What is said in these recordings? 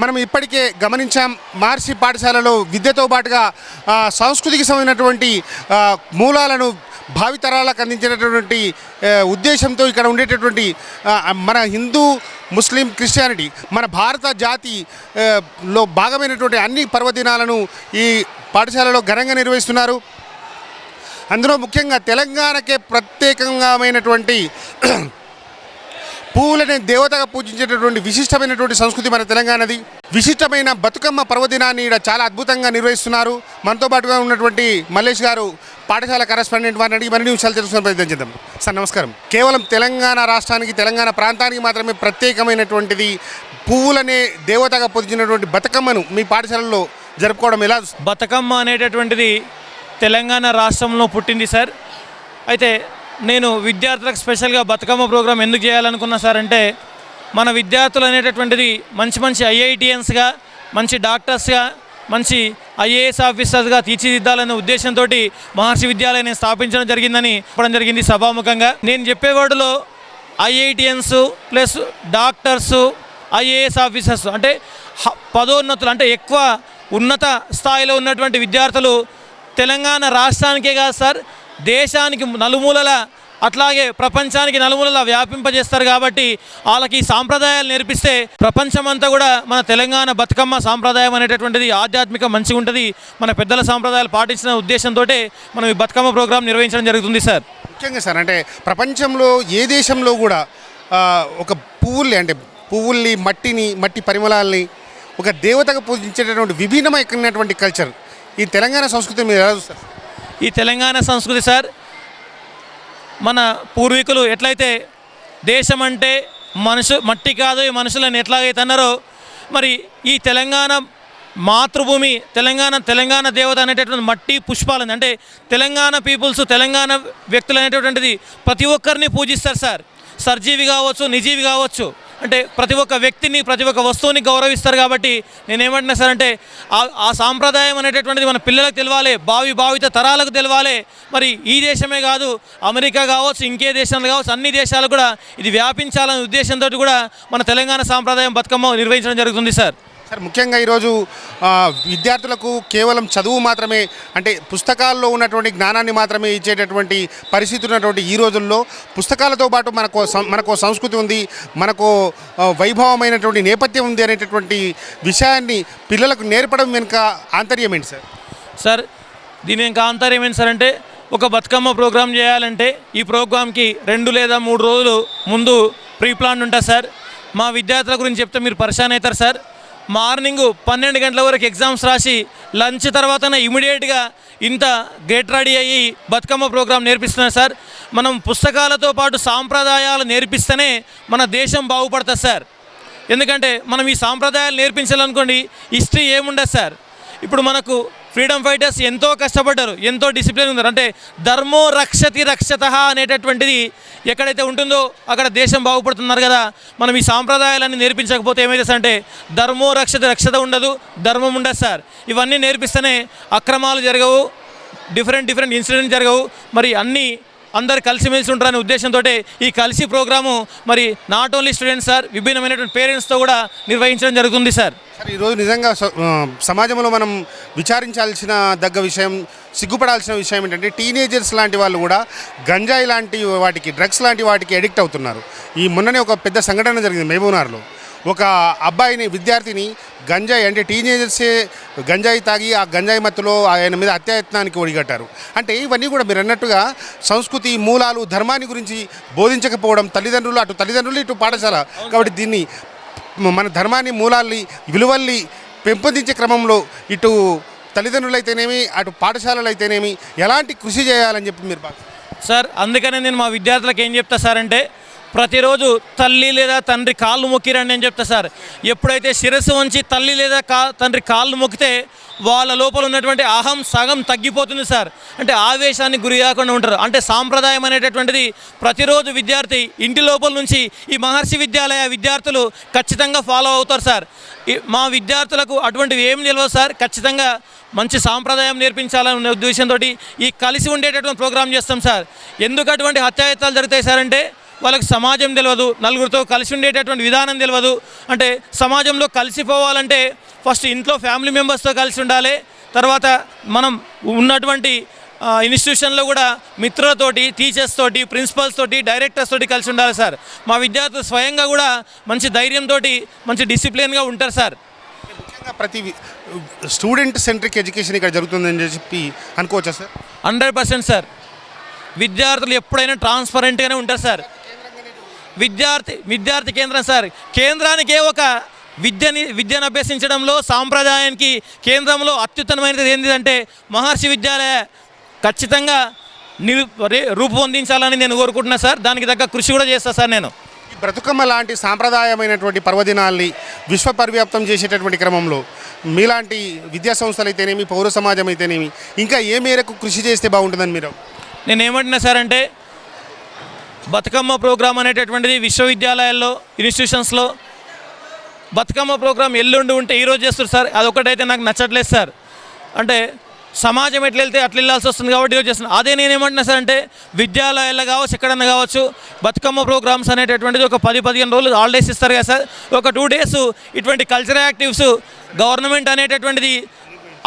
మనం ఇప్పటికే గమనించాం మహర్షి పాఠశాలలో విద్యతో పాటుగా సంస్కృతికి సంబంధించినటువంటి మూలాలను భావితరాలకు అందించినటువంటి ఉద్దేశంతో ఇక్కడ ఉండేటటువంటి మన హిందూ ముస్లిం క్రిస్టియానిటీ మన భారత జాతి లో భాగమైనటువంటి అన్ని పర్వదినాలను ఈ పాఠశాలలో ఘనంగా నిర్వహిస్తున్నారు. అందులో ముఖ్యంగా తెలంగాణకే ప్రత్యేకంగామైనటువంటి పువ్వులనే దేవతగా పూజించేటటువంటి విశిష్టమైనటువంటి సంస్కృతి మన తెలంగాణది. విశిష్టమైన బతుకమ్మ పర్వదినాన్ని ఇక్కడ చాలా అద్భుతంగా నిర్వహిస్తున్నారు. మనతో పాటుగా ఉన్నటువంటి మల్లేష్ గారు పాఠశాల కరెస్పాండెంట్ వారిని అడిగి మరిన్ని విషయాలు తెలుసుకుని ప్రయత్నం చేద్దాం. సార్ నమస్కారం. కేవలం తెలంగాణ రాష్ట్రానికి తెలంగాణ ప్రాంతానికి మాత్రమే ప్రత్యేకమైనటువంటిది పువ్వులనే దేవతగా పూజించినటువంటి బతుకమ్మను మీ పాఠశాలలో జరుపుకోవడం ఎలా బతుకమ్మ అనేటటువంటిది తెలంగాణ రాష్ట్రంలో పుట్టింది సార్. అయితే నేను విద్యార్థులకు స్పెషల్గా బతుకమ్మ ప్రోగ్రాం ఎందుకు చేయాలనుకున్నా సార్ అంటే మన విద్యార్థులు అనేటటువంటిది మంచి మంచి ఐఐటిఎన్స్గా మంచి డాక్టర్స్గా మంచి ఐఏఎస్ ఆఫీసర్స్గా తీర్చిదిద్దాలనే ఉద్దేశంతో మహర్షి విద్యాలయాన్ని స్థాపించడం జరిగిందని చెప్పడం జరిగింది సభాముఖంగా. నేను చెప్పేవాడులో IITians plus doctors IAS officers అంటే హ- పదోన్నతులు అంటే ఎక్కువ ఉన్నత స్థాయిలో ఉన్నటువంటి విద్యార్థులు తెలంగాణ రాష్ట్రానికే కాదు సార్ దేశానికి నలుమూలల అట్లాగే ప్రపంచానికి నలుమూలల వ్యాపింపజేస్తారు కాబట్టి వాళ్ళకి ఈ సాంప్రదాయాలు నేర్పిస్తే ప్రపంచమంతా కూడా మన తెలంగాణ బతుకమ్మ సాంప్రదాయం అనేటటువంటిది ఆధ్యాత్మిక మంచిగా ఉంటుంది. మన పెద్దల సాంప్రదాయాలు పాటించిన ఉద్దేశంతో మనం ఈ బతుకమ్మ ప్రోగ్రాం నిర్వహించడం జరుగుతుంది సార్. ముఖ్యంగా సార్ అంటే ప్రపంచంలో ఏ దేశంలో కూడా ఒక పువ్వుల్ని అంటే పువ్వుల్ని మట్టిని మట్టి పరిమళాలని ఒక దేవతగా పూజించేటటువంటి విభిన్నమైనటువంటి కల్చర్ ఈ తెలంగాణ సంస్కృతి మీరు ఎలా చూస్తారు? ఈ తెలంగాణ సంస్కృతి సార్. మన పూర్వీకులు ఎట్లయితే దేశం అంటే మనుషు మట్టి కాదు ఈ మనుషులను ఎట్లాగైతే అన్నారో మరి ఈ తెలంగాణ మాతృభూమి తెలంగాణ తెలంగాణ దేవత అనేటటువంటి మట్టి పుష్పాలని అంటే తెలంగాణ పీపుల్స్ తెలంగాణ వ్యక్తులు అనేటటువంటిది ప్రతి ఒక్కరిని పూజిస్తారు సార్. సర్జీవి కావచ్చు నిజీవి కావచ్చు. అంటే ప్రతి ఒక్క వ్యక్తిని ప్రతి ఒక్క వస్తువుని గౌరవిస్తారు కాబట్టి నేనేమంటున్నా సార్ అంటే ఆ- ఆ సాంప్రదాయం అనేటటువంటిది మన పిల్లలకు తెలియాలి భావి భావిత తరాలకు తెలియాలి మరి ఈ దేశమే కాదు అమెరికా కావచ్చు ఇంకే దేశాలు కావచ్చు అన్ని దేశాలు కూడా ఇది వ్యాపించాలనే ఉద్దేశంతో కూడా మన తెలంగాణ సాంప్రదాయం బతుకమ్మ నిర్వహించడం జరుగుతుంది సార్. సార్ ముఖ్యంగా ఈరోజు విద్యార్థులకు కేవలం చదువు మాత్రమే అంటే పుస్తకాల్లో ఉన్నటువంటి జ్ఞానాన్ని మాత్రమే ఇచ్చేటటువంటి పరిస్థితి ఉన్నటువంటి ఈ రోజుల్లో పుస్తకాలతో పాటు మనకు మనకు సంస్కృతి ఉంది మనకు వైభవమైనటువంటి నేపథ్యం ఉంది అనేటటువంటి విషయాన్ని పిల్లలకు నేర్పడం వెనుక ఆంతర్యం ఏంటి సార్? సార్ దీని ఇంకా ఆంతర్యం ఏంటి సార్ అంటే ఒక బతుకమ్మ ప్రోగ్రామ్ చేయాలంటే ఈ ప్రోగ్రామ్కి రెండు లేదా మూడు రోజులు ముందు ప్రీ ప్లాన్ ఉంటుంది సార్. మా విద్యార్థుల గురించి చెప్తే మీరు పరిశాన్ అవుతారు సార్. మార్నింగ్ పన్నెండు గంటల వరకు ఎగ్జామ్స్ రాసి లంచ్ తర్వాతనే ఇమీడియట్గా ఇంత గేట్ రెడీ అయ్యి బతుకమ్మ ప్రోగ్రాం నేర్పిస్తున్నారు సార్. మనం పుస్తకాలతో పాటు సాంప్రదాయాలు నేర్పిస్తేనే మన దేశం బాగుపడుతుంది సార్. ఎందుకంటే మనం ఈ సాంప్రదాయాలు నేర్పించాలనుకోండి హిస్టరీ ఏముండదు సార్. ఇప్పుడు మనకు ఫ్రీడమ్ ఫైటర్స్ ఎంతో కష్టపడ్డారు ఎంతో డిసిప్లిన్ ఉన్నారు. అంటే ధర్మో రక్షతి రక్షత అనేటటువంటిది ఎక్కడైతే ఉంటుందో అక్కడ దేశం బాగుపడుతున్నారు కదా. మనం ఈ సాంప్రదాయాలన్నీ నేర్పించకపోతే ఏమైతే అంటే ధర్మో రక్షత రక్షత ఉండదు ధర్మం ఉండదు సార్. ఇవన్నీ నేర్పిస్తేనే అక్రమాలు జరగవు డిఫరెంట్ డిఫరెంట్ ఇన్సిడెంట్ జరగవు. మరి అన్నీ అందరు కలిసిమెలిసి ఉంటారనే ఉద్దేశంతో ఈ కలిసి ప్రోగ్రాము మరి నాట్ ఓన్లీ స్టూడెంట్స్ సార్ విభిన్నమైనటువంటి పేరెంట్స్తో కూడా నిర్వహించడం జరుగుతుంది సార్ సార్ ఈరోజు నిజంగా సమాజంలో మనం విచారించాల్సిన దగ్గ విషయం సిగ్గుపడాల్సిన విషయం ఏంటంటే టీనేజర్స్ లాంటి వాళ్ళు కూడా గంజాయి లాంటి వాటికి డ్రగ్స్ లాంటి వాటికి అడిక్ట్ అవుతున్నారు. ఈ మొన్ననే ఒక పెద్ద సంఘటన జరిగింది మహబూబ్నగర్లో. ఒక అబ్బాయిని విద్యార్థిని గంజాయి అంటే టీనేజర్సే గంజాయి తాగి ఆ గంజాయి మత్తులో ఆయన మీద అత్యాయత్నానికి ఒడిగట్టారు అంటే ఇవన్నీ కూడా మీరు అన్నట్టుగా సంస్కృతి మూలాలు ధర్మాన్ని గురించి బోధించకపోవడం తల్లిదండ్రులు అటు తల్లిదండ్రులు ఇటు పాఠశాల కాబట్టి దీన్ని మన ధర్మాన్ని మూలాల్ని విలువల్ని పెంపొందించే క్రమంలో ఇటు తల్లిదండ్రులు అయితేనేమి అటు పాఠశాలలు అయితేనేమి ఎలాంటి కృషి చేయాలని చెప్పి మీరు? సార్ అందుకనే నేను మా విద్యార్థులకు ఏం చెప్తా సార్ అంటే ప్రతిరోజు తల్లి లేదా తండ్రి కాళ్ళు మొక్కిరండి అని చెప్తా సార్. ఎప్పుడైతే శిరస్సు వంచి తల్లి లేదా కా తండ్రి కాళ్ళు మొక్కితే వాళ్ళ లోపల ఉన్నటువంటి అహం సగం తగ్గిపోతుంది సార్. అంటే ఆవేశానికి గురి కాకుండా ఉంటారు. అంటే సాంప్రదాయం అనేటటువంటిది ప్రతిరోజు విద్యార్థి ఇంటి లోపల నుంచి ఈ మహర్షి విద్యాలయ విద్యార్థులు ఖచ్చితంగా ఫాలో అవుతారు సార్. మా విద్యార్థులకు అటువంటివి ఏం తెలియదు సార్. ఖచ్చితంగా మంచి సాంప్రదాయం నేర్పించాలనే ఉద్దేశంతో ఈ కలిసి ఉండేటటువంటి ప్రోగ్రామ్ చేస్తాం సార్. ఎందుకు అటువంటి హత్యాయత్నాలు జరుగుతాయి సార్ అంటే వాళ్ళకి సమాజం తెలియదు నలుగురితో కలిసి ఉండేటటువంటి విధానం తెలియదు అంటే సమాజంలో కలిసిపోవాలంటే ఫస్ట్ ఇంట్లో ఫ్యామిలీ మెంబర్స్తో కలిసి ఉండాలి. తర్వాత మనం ఉన్నటువంటి ఇన్స్టిట్యూషన్లో కూడా మిత్రులతోటి టీచర్స్ తోటి ప్రిన్సిపల్స్ తోటి డైరెక్టర్స్ తోటి కలిసి ఉండాలి సార్. మా విద్యార్థులు స్వయంగా కూడా మంచి ధైర్యంతో మంచి డిసిప్లిన్గా ఉంటారు సార్. ముఖ్యంగా ప్రతి స్టూడెంట్ సెంట్రిక్ ఎడ్యుకేషన్ ఇక్కడ జరుగుతుందని చెప్పి అనుకోవచ్చా సార్? Hundred percent sir. విద్యార్థులు ఎప్పుడైనా ట్రాన్స్పరెంట్గానే ఉంటారు సార్. విద్యార్థి విద్యార్థి కేంద్రం సార్. కేంద్రానికే ఒక విద్యని విద్యను అభ్యసించడంలో సాంప్రదాయానికి కేంద్రంలో అత్యుత్తమైనది ఏంటిదంటే మహర్షి విద్యాలయ ఖచ్చితంగా నిరు రూపొందించాలని నేను కోరుకుంటున్నా సార్. దానికి తగ్గ కృషి కూడా చేస్తా సార్ నేను. ఈ బ్రతుకమ్మ లాంటి సాంప్రదాయమైనటువంటి పర్వదినాల్ని విశ్వ పరివ్యాప్తం చేసేటటువంటి క్రమంలో మీలాంటి విద్యా సంస్థలు అయితేనేమి పౌర సమాజం అయితేనేమి ఇంకా ఏ మేరకు కృషి చేస్తే బాగుంటుందని మీరు? నేను ఏమంటున్నా సార్ అంటే బతుకమ్మ ప్రోగ్రాం అనేటటువంటిది విశ్వవిద్యాలయాల్లో ఇన్స్టిట్యూషన్స్లో బతుకమ్మ ప్రోగ్రాం ఎల్లుండి ఉంటే ఈరోజు చేస్తారు సార్. అదొకటైతే నాకు నచ్చట్లేదు సార్. అంటే సమాజం ఎట్లా వెళ్తే అట్లా వెళ్ళాల్సి వస్తుంది కాబట్టి ఈరోజు చేస్తున్నాను అదే నేను ఏమంటున్నా సార్ అంటే విద్యాలయాల్లో కావచ్చు ఎక్కడన్నా కావచ్చు బతుకమ్మ ప్రోగ్రామ్స్ అనేటటువంటిది ఒక పది పదిహేను రోజులు హాలిడేస్ ఇస్తారు కదా సార్. ఒక టూ డేస్ ఇటువంటి కల్చరల్ యాక్టివ్స్ గవర్నమెంట్ అనేటటువంటిది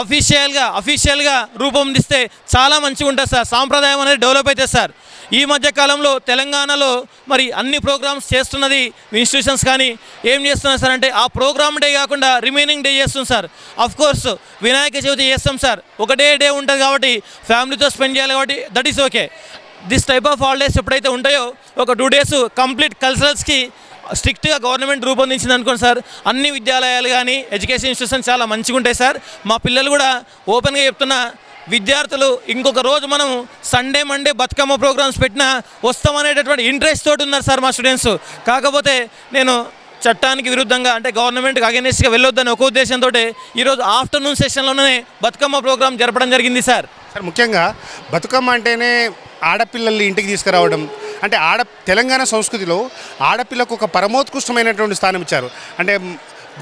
అఫీషియల్గా అఫీషియల్గా రూపొందిస్తే చాలా మంచిగా ఉంటుంది సార్. సాంప్రదాయం అనేది డెవలప్ అవుతుంది సార్. ఈ మధ్య కాలంలో తెలంగాణలో మరి అన్ని ప్రోగ్రామ్స్ చేస్తున్నది ఇన్స్టిట్యూషన్స్ కానీ ఏం చేస్తున్నారు సార్ అంటే ఆ ప్రోగ్రామ్ డే కాకుండా రిమైనింగ్ డే చేస్తుంది sir. Of course Vinayaka Chavithi చేస్తాం సార్. ఒకటే డే ఉంటుంది కాబట్టి ఫ్యామిలీతో స్పెండ్ చేయాలి కాబట్టి that is okay this type of holidays ఎప్పుడైతే ఉంటాయో ఒక టూ డేస్ కంప్లీట్ కల్చరల్స్కి స్ట్రిక్ట్గా గవర్నమెంట్ రూపొందించింది అనుకోండి సార్. అన్ని విద్యాలయాలు కానీ ఎడ్యుకేషన్ ఇన్స్టిట్యూషన్ చాలా మంచిగా ఉంటాయి సార్. మా పిల్లలు కూడా ఓపెన్గా చెప్తున్నా విద్యార్థులు ఇంకొక రోజు మనం సండే మండే బతుకమ్మ ప్రోగ్రామ్స్ పెట్టినా వస్తామనేటటువంటి ఇంట్రెస్ట్ తోటి ఉన్నారు సార్ మా స్టూడెంట్స్. కాకపోతే నేను చట్టానికి విరుద్ధంగా అంటే గవర్నమెంట్కి అగెనిస్ట్గా వెళ్ళొద్దని ఒక ఉద్దేశంతో ఈరోజు ఆఫ్టర్నూన్ సెషన్లోనే బతుకమ్మ ప్రోగ్రామ్ జరపడం జరిగింది సార్. సార్ ముఖ్యంగా బతుకమ్మ అంటేనే ఆడపిల్లల్ని ఇంటికి తీసుకురావడం అంటే ఆడ తెలంగాణ సంస్కృతిలో ఆడపిల్లకు ఒక పరమోత్కృష్టమైనటువంటి స్థానం ఇచ్చారు. అంటే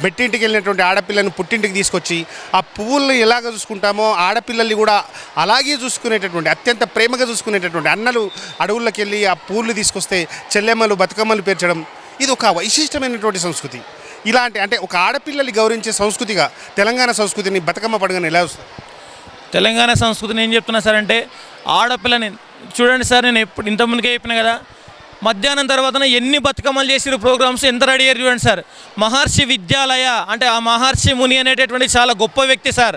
మెట్టింటికి వెళ్ళినటువంటి ఆడపిల్లను పుట్టింటికి తీసుకొచ్చి ఆ పువ్వుల్ని ఎలాగ చూసుకుంటామో ఆడపిల్లల్ని కూడా అలాగే చూసుకునేటటువంటి అత్యంత ప్రేమగా చూసుకునేటటువంటి అన్నలు అడవుల్లోకి వెళ్ళి ఆ పూలు తీసుకొస్తే చెల్లెమ్మలు బతుకమ్మలు పేర్చడం ఇది ఒక వైశిష్టమైనటువంటి సంస్కృతి. ఇలాంటి అంటే ఒక ఆడపిల్లల్ని గౌరవించే సంస్కృతిగా తెలంగాణ సంస్కృతిని బతుకమ్మ పండుగను ఎలా వస్తుంది తెలంగాణ సంస్కృతిని ఏం చెప్తున్నా సార్ అంటే ఆడపిల్లని చూడండి సార్ నేను ఎప్పుడు ఇంతకుముందుకే చెప్పిన కదా మధ్యాహ్నం తర్వాత ఎన్ని బతుకమ్మలు చేసిరు ప్రోగ్రామ్స్ ఎంత రెడీ అయ్యారు చూడండి సార్. మహర్షి విద్యాలయ అంటే ఆ మహర్షి ముని అనేటటువంటి చాలా గొప్ప వ్యక్తి సార్.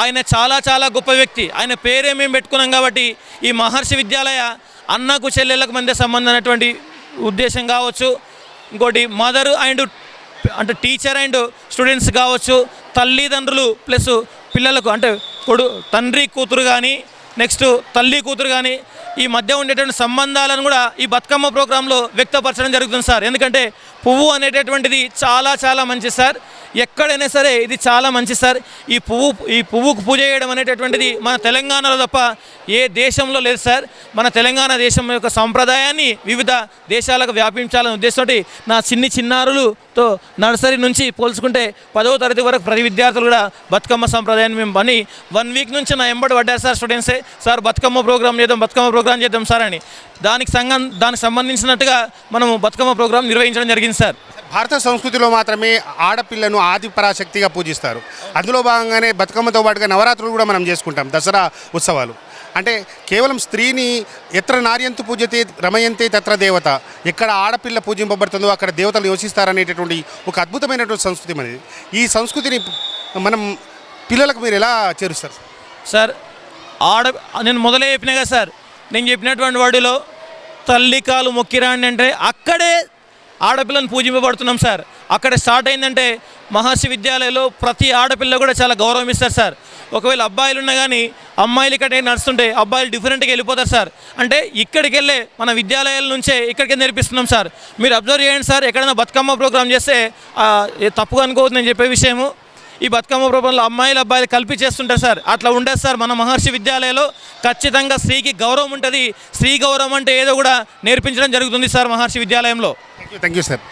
ఆయన చాలా చాలా గొప్ప వ్యక్తి. ఆయన పేరే మేము పెట్టుకున్నాం కాబట్టి ఈ మహర్షి విద్యాలయ అన్నకు చెల్లెళ్ళకు మధ్య సంబంధం అనేటువంటి ఉద్దేశం కావచ్చు. ఇంకోటి మదర్ అండ్ అంటే టీచర్ అండ్ స్టూడెంట్స్ కావచ్చు. తల్లిదండ్రులు ప్లస్ పిల్లలకు అంటే కొడు తండ్రి కూతురు కానీ నెక్స్ట్ తల్లి కూతురు కానీ ఈ మధ్య ఉండేటువంటి సంబంధాలను కూడా ఈ బతుకమ్మ ప్రోగ్రాంలో వ్యక్తపరచడం జరుగుతుంది సార్. ఎందుకంటే పువ్వు అనేటటువంటిది చాలా చాలా మంచి సార్. ఎక్కడైనా సరే ఇది చాలా మంచి సార్. ఈ పువ్వు ఈ పువ్వుకు పూజ చేయడం అనేటటువంటిది మన తెలంగాణలో తప్ప ఏ దేశంలో లేదు సార్. మన తెలంగాణ దేశం యొక్క సంప్రదాయాన్ని వివిధ దేశాలకు వ్యాపించాలనే ఉద్దేశంతో నా చిన్ని చిన్నారులతో నర్సరీ నుంచి పోల్చుకుంటే పదవ తరగతి వరకు ప్రతి విద్యార్థులు కూడా బతుకమ్మ సంప్రదాయాన్ని మేము పని వన్ వీక్ నుంచి నా ఎంబడి పడ్డారు సార్ స్టూడెంట్సే. సార్ బతుకమ్మ ప్రోగ్రామ్ చేద్దాం బతుకమ్మ ప్రోగ్రామ్ చేద్దాం సార్ అని. దానికి సంగం దానికి సంబంధించినట్టుగా మనము బతుకమ్మ ప్రోగ్రామ్ నిర్వహించడం జరిగింది సార్. భారత సంస్కృతిలో మాత్రమే ఆడపిల్లను ఆది పరాశక్తిగా పూజిస్తారు. అందులో భాగంగానే బతుకమ్మతో పాటుగా నవరాత్రులు కూడా మనం చేసుకుంటాం దసరా ఉత్సవాలు. అంటే కేవలం స్త్రీని ఎత్ర నార్యంతు పూజతే రమయంతే తత్ర దేవత ఎక్కడ ఆడపిల్ల పూజింపబడుతుందో అక్కడ దేవతలు యోచిస్తారనేటటువంటి ఒక అద్భుతమైనటువంటి సంస్కృతి మనది. ఈ సంస్కృతిని మనం పిల్లలకు మీరు ఎలా చేరుస్తారు? సార్ ఆడ నేను మొదలే చెప్పినా కదా సార్ నేను చెప్పినటువంటి వాడిలో తల్లి కాలు మొక్కిరాండి అంటే అక్కడే ఆడపిల్లను పూజింపబడుతున్నాం సార్. అక్కడ స్టార్ట్ అయిందంటే మహర్షి విద్యాలయంలో ప్రతి ఆడపిల్ల కూడా చాలా గౌరవం ఇస్తారు సార్. ఒకవేళ అబ్బాయిలు ఉన్నా కానీ అమ్మాయిలు ఇక్కడ నడుస్తుంటే అబ్బాయిలు డిఫరెంట్గా వెళ్ళిపోతారు సార్. అంటే ఇక్కడికి వెళ్ళే మన విద్యాలయాల నుంచే ఇక్కడికి నేర్పిస్తున్నాం సార్. మీరు అబ్జర్వ్ చేయండి సార్ ఎక్కడైనా బతుకమ్మ ప్రోగ్రామ్ చేస్తే తప్పుగా అనుకోవద్దు నేను చెప్పే విషయము. ఈ బతుకమ్మ ప్రోగ్రాంలో అమ్మాయిలు అబ్బాయిలు కలిపి చేస్తుంటారు సార్. అట్లా ఉండదు సార్. మన మహర్షి విద్యాలయంలో ఖచ్చితంగా స్త్రీకి గౌరవం ఉంటుంది. స్త్రీ గౌరవం అంటే ఏదో కూడా నేర్పించడం జరుగుతుంది సార్ మహర్షి విద్యాలయంలో. థ్యాంక్ యూ సార్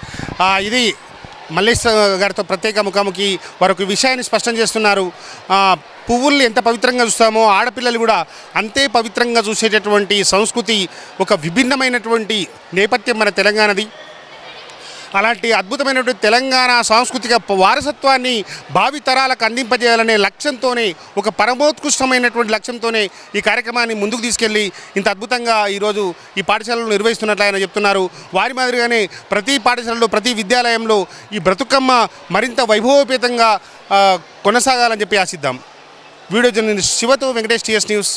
ఇది మల్లేష్ గారితో ప్రత్యేక ముఖాముఖి వారు ఒక విషయాన్ని స్పష్టం చేస్తున్నారు. పువ్వుల్ని ఎంత పవిత్రంగా చూస్తామో ఆడపిల్లలు కూడా అంతే పవిత్రంగా చూసేటటువంటి సంస్కృతి ఒక విభిన్నమైనటువంటి నేపథ్యం మన తెలంగాణది. అలాంటి అద్భుతమైనటువంటి తెలంగాణ సాంస్కృతిక వారసత్వాన్ని భావితరాలకు అందింపజేయాలనే లక్ష్యంతోనే ఒక పరమోత్కృష్టమైనటువంటి లక్ష్యంతోనే ఈ కార్యక్రమాన్ని ముందుకు తీసుకెళ్ళి ఇంత అద్భుతంగా ఈరోజు ఈ పాఠశాలను నిర్వహిస్తున్నట్లు ఆయన చెప్తున్నారు. వారి మాదిరిగానే ప్రతి పాఠశాలలో ప్రతి విద్యాలయంలో ఈ బ్రతుకమ్మ మరింత వైభవోపేతంగా కొనసాగాలని చెప్పి ఆశిద్దాం. వీడియో జర్నలిస్ట్ శివతో వెంకటేష్ టీఎస్ న్యూస్.